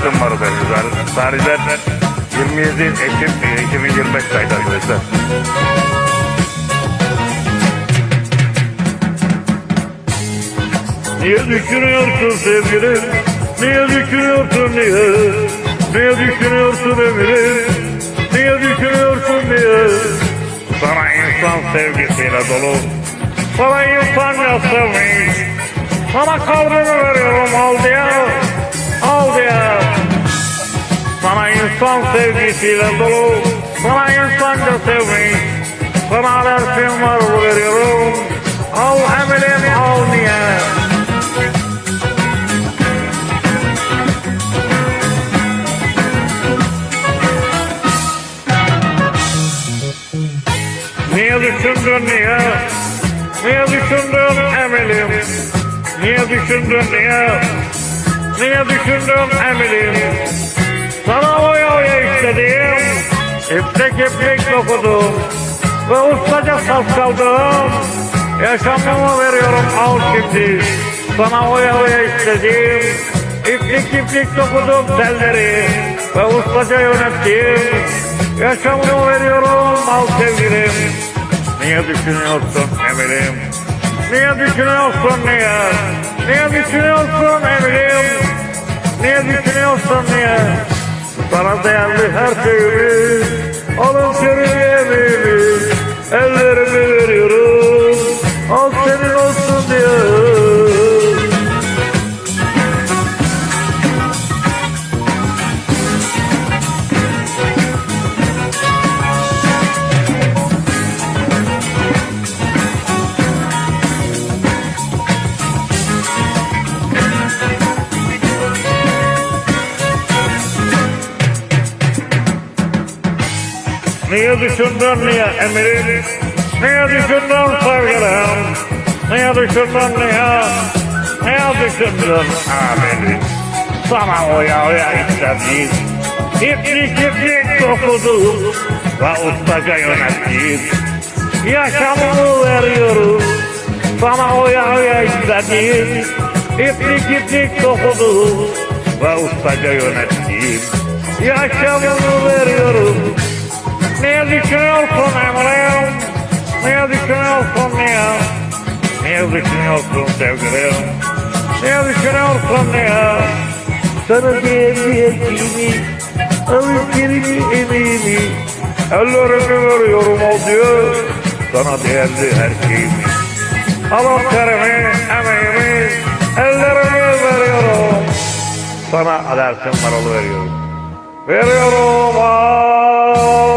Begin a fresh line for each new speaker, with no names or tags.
adresim var benim. Tarihler 27 Ekim e, 2025 kaydı arkadaşlar. Niye düşünüyorsun sevgilim? Niye düşünüyorsun niye? Niye düşünüyorsun emirim? Niye düşünüyorsun niye? Sana insan sevgisiyle dolu. Sana insanca sevmiş. Sana kalbimi veriyorum al diye. Al diye. Sana insan sevgisiyle dolu. Sana insanca sevmiş. Sana alerjim var veriyorum. Al emirim al diye. Niye düşündün niye? Niye düşündün emilim? Niye düşündün niye? Niye düşündün emilim? İplik iplik dokudum. Ve ustaca saf kaldım. Yaşamımı veriyorum al şimdi. Sana oya oya istedim. İplik iplik dokudum telleri. Ve ustaca yönettim. Yaşamımı veriyorum al sevgilim. Niye düşünüyorsun emirim? Niye düşünüyorsun niye? Niye düşünüyorsun emirim? Niye düşünüyorsun niye? Sana değerli her şeyimi Niye düşündün niye emirim? Niye düşündün sevgilim? Niye düşündün niye? Niye düşündün amirim? Sana oya oya istedim. İplik iplik dokudum ve ustaca yönettim. Yaşamımı veriyorum. Sana oya oya istedim. İplik iplik dokudum ve ustaca yönettim. Yaşamımı veriyorum. Düşünüyorsun sevgilim? Niye düşünüyorsun niye? Sana değerli alışverimi emeğimi, ellerimi veriyorum o diyor. Sana değerli her şeyimi. Terimi, emeğimi, ellerimi veriyorum. Sana alertim var veriyorum. Veriyorum ah.